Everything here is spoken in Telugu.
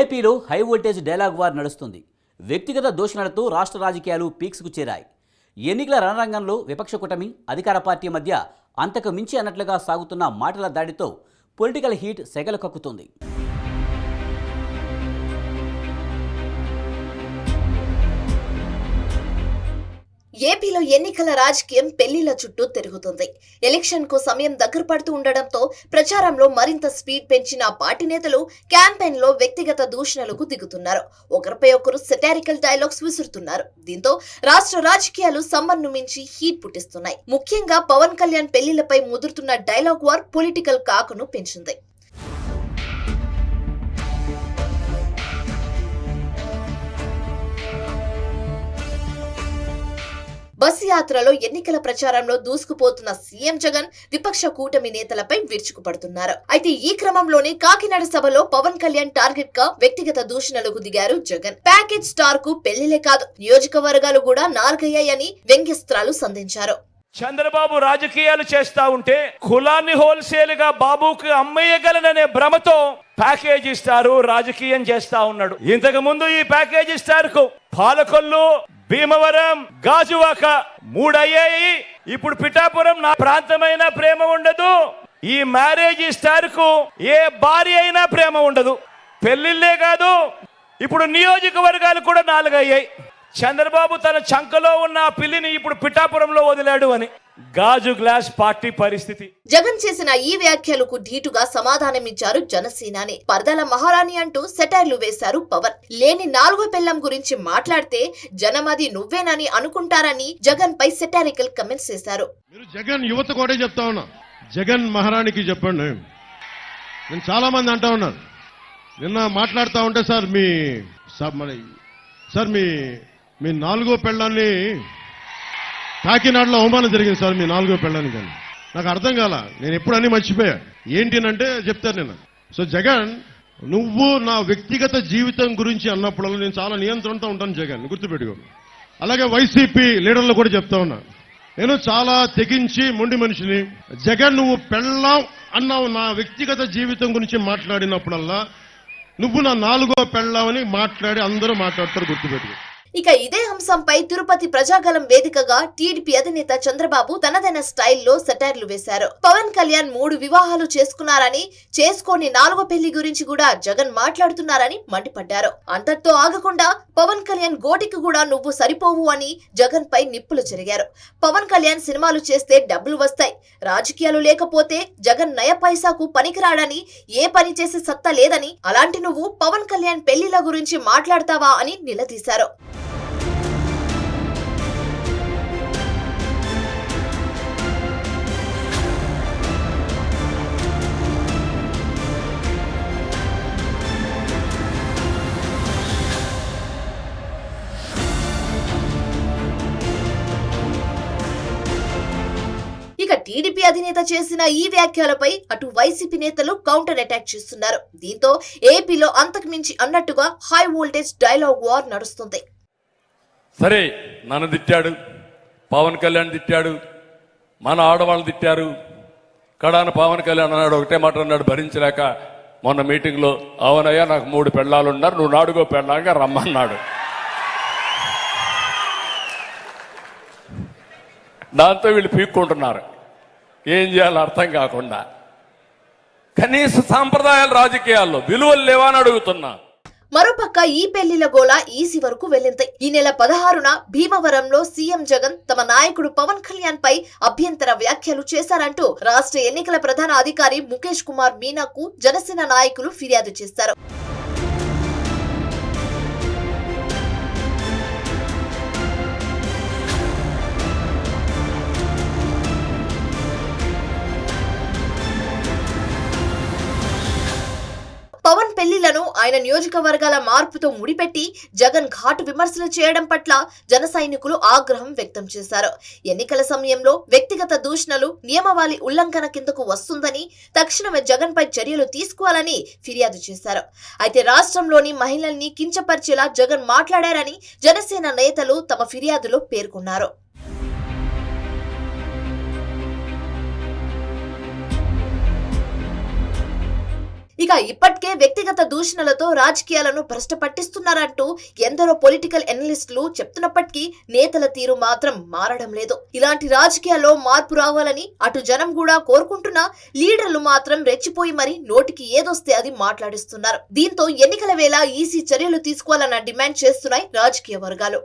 ఏపీలో హై వోల్టేజ్ డైలాగ్ వార్ నడుస్తుంది. వ్యక్తిగత దూషణలతో రాష్ట్ర రాజకీయాలు పీక్స్కు చేరాయి. ఎన్నికల రణరంగంలో విపక్ష కూటమి అధికార పార్టీ మధ్య అంతకు మించి అన్నట్లుగా సాగుతున్న మాటల దాడితో పొలిటికల్ హీట్ సెగలు కక్కుతుంది ఏపీలో ఎన్నికల రాజకీయం పెళ్ళిల చుట్టూ తిరుగుతుంది. ఎలక్షన్కు సమయం దగ్గర పడుతూ ఉండడంతో ప్రచారంలో మరింత స్పీడ్ పెంచిన పార్టీ నేతలు క్యాంపెయిన్లో వ్యక్తిగత దూషణలకు దిగుతున్నారు. ఒకరిపై ఒకరు సెటారికల్ డైలాగ్స్ విసురుతున్నారు. దీంతో రాష్ట్ర రాజకీయాలు సమ్మర్ను మించి హీట్ పుట్టిస్తున్నాయి. ముఖ్యంగా పవన్ కళ్యాణ్ పెళ్ళిలపై ముదురుతున్న డైలాగ్ వార్ పొలిటికల్ కాకును పెంచింది. బస్సు యాత్రలో ఎన్నికల ప్రచారంలో దూసుకుపోతున్న సీఎం జగన్ విపక్ష కూటమి నేతలపై విరుచుకుపడుతున్నారు. అయితే ఈ క్రమంలోనే కాకినాడ సభలో పవన్ కళ్యాణ్ టార్గెట్గా వ్యక్తిగత దూషణలకు దిగారు జగన్. ప్యాకేజ్ స్టార్కు పెళ్ళిలే కాదు నియోజకవర్గాలు కూడా నాలుగయ్యాయని వ్యంగ్యస్త్రాలు సంధించారు. చంద్రబాబు రాజకీయాలు చేస్తా ఉంటే కులాన్ని హోల్సేల్గా బాబుకి అమ్మేయగలననే భ్రమతో ప్యాకేజ్ ఇస్తారు రాజకీయం చేస్తా ఉన్నాడు. ఇంతకు ముందు ఈ ప్యాకేజ్ స్టార్కు పాలకొల్లు భీమవరం గాజువాక మూడు అయ్యాయి ఇప్పుడు పిఠాపురం నా ప్రాంతమైన ప్రేమ ఉండదు. ఈ మ్యారేజ్ స్టార్కు ఏ భార్య అయినా ప్రేమ ఉండదు. పెళ్ళిళ్ళే కాదు. ఇప్పుడు నియోజకవర్గాలు కూడా నాలుగు అయ్యాయి చంద్రబాబు తన చంకలో ఉన్న ఆ పిల్లిని ఇప్పుడు పిఠాపురంలో వదిలాడు అని. గాజు గ్లాస్ పార్టీ పరిస్థితి. జగన్ చేసిన ఈ వ్యాఖ్యలకు ధీటుగా సమాధానమిచ్చారు జనసేనాని. పరదల మహారాణి అంటూ సెటైర్లు వేశారు పవన్. లేని నాలుగో పెళ్ళం గురించి మాట్లాడితే జనమది నువ్వేనని అనుకుంటారని జగన్ పై సెటారికల్ కమెంట్స్ చేశారు మీరు జగన్ యువత కూడా చెప్తా ఉన్నా. జగన్ మహారాణికి చెప్పండి. నేను చాలా మంది అంటా ఉన్నారు నిన్న మాట్లాడుతూ ఉంటే సార్ మీ సార్ మరి సార్ మీ మీ నాలుగో పెళ్ళాన్ని కాకినాడలో అవమానం జరిగింది సార్ మీ నాలుగో పెళ్ళాన్ని కానీ నాకు అర్థం కాల నేను ఎప్పుడన్నీ మర్చిపోయా. ఏంటినంటే చెప్తాను నేను సో జగన్ నువ్వు నా వ్యక్తిగత జీవితం గురించి అన్నప్పుడల్లా నేను చాలా నియంత్రణతో ఉంటాను జగన్ గుర్తుపెట్టుకో. అలాగే వైసీపీ లీడర్లు కూడా చెప్తా ఉన్నా. నేను చాలా తెగించి మొండి మనిషిని. జగన్ నువ్వు పెళ్ళాం అన్నావు నా వ్యక్తిగత జీవితం గురించి మాట్లాడినప్పుడల్లా నువ్వు నా నాలుగో పెళ్ళామని మాట్లాడి అందరూ మాట్లాడతారు గుర్తుపెట్టుకో. ఇక ఇదే అంశంపై తిరుపతి ప్రజాగలం వేదికగా టీడీపీ అధినేత చంద్రబాబు తనదైన స్టైల్లో సెటైర్లు వేశారు. పవన్ కళ్యాణ్ మూడు వివాహాలు చేసుకున్నారని చేసుకోని నాలుగో పెళ్ళి గురించి కూడా జగన్ మాట్లాడుతున్నారని మండిపడ్డారు. అంతటితో ఆగకుండా పవన్ కళ్యాణ్ గోటికి కూడా నువ్వు సరిపోవు అని జగన్ పై నిప్పులు జరిగారు పవన్ కళ్యాణ్ సినిమాలు చేస్తే డబ్బులు వస్తాయి. రాజకీయాలు లేకపోతే జగన్ నయ పైసాకు పనికిరాడని ఏ పని చేసే సత్తా లేదని అలాంటి నువ్వు పవన్ కళ్యాణ్ పెళ్ళిల గురించి మాట్లాడతావా అని నిలదీశారు. టీడీపీ అధినేత చేసిన ఈ వ్యాఖ్యలపై అటు వైసీపీ నేతలు కౌంటర్ అటాక్ చేస్తున్నారు. దీంతో ఏపీలో అంతకు మించి అన్నట్టుగా హై వోల్టేజ్ డైలాగ్ వార్ నడుస్తుంది. సరే నన్ను తిట్టాడు పవన్ కళ్యాణ్ తిట్టాడు మన ఆడవాళ్ళు తిట్టారు. కడాన పవన్ కళ్యాణ్ అన్నాడు ఒకటే మాట అన్నాడు భరించలేక మొన్న మీటింగ్లో అవునయ్యా నాకు మూడు పెళ్ళాలున్నారు నువ్వు నాడుగో పెళ్ళాగా రమ్మన్నాడు. దాంతో వీళ్ళు పీక్కుంటున్నారు. ఏం చేయాలో అర్థం కాకుండా. కనీస సాంప్రదాయాల రాజకీయాల్లో విలువలు లేవా అని అడుగుతున్నా. మరోపక్క ఈ పెళ్ళిల గోల ఈసీ వరకు వెళ్ళింది. ఈ నెల పదహారున భీమవరంలో సీఎం జగన్ తమ నాయకుడు పవన్ కళ్యాణ్ పై అభ్యంతర వ్యాఖ్యలు చేశారంటూ రాష్ట్ర ఎన్నికల ప్రధాన అధికారి ముఖేష్ కుమార్ మీనాకు జనసేన నాయకులు ఫిర్యాదు చేశారు. పెళ్ళిలను ఆయన నియోజకవర్గాల మార్పుతో ముడిపెట్టి జగన్ ఘాటు విమర్శలు చేయడం పట్ల జన సైనికులు ఆగ్రహం వ్యక్తం చేశారు. ఎన్నికల సమయంలో వ్యక్తిగత దూషణలు నియమావళి ఉల్లంఘన కిందకు వస్తుందని తక్షణమే జగన్ పై చర్యలు తీసుకోవాలని ఫిర్యాదు చేశారు. అయితే రాష్ట్రంలోని మహిళల్ని కించపరిచేలా జగన్ మాట్లాడారని జనసేన నేతలు తమ ఫిర్యాదులో పేర్కొన్నారు. ఇక ఇప్పటికే వ్యక్తిగత దూషణలతో రాజకీయాలను భ్రష్ట పట్టిస్తున్నారంటూ ఎందరో పొలిటికల్ ఎనలిస్టులు చెప్తున్నప్పటికీ నేతల తీరు మాత్రం మారడం లేదు. ఇలాంటి రాజకీయాల్లో మార్పు రావాలని అటు జనం కూడా కోరుకుంటున్నా లీడర్లు మాత్రం రెచ్చిపోయి మరి నోటికి ఏదొస్తే అది మాట్లాడిస్తున్నారు. దీంతో ఎన్నికల వేళ ఈసీ చర్యలు తీసుకోవాలన్న డిమాండ్ చేస్తున్నాయి రాజకీయ వర్గాలు.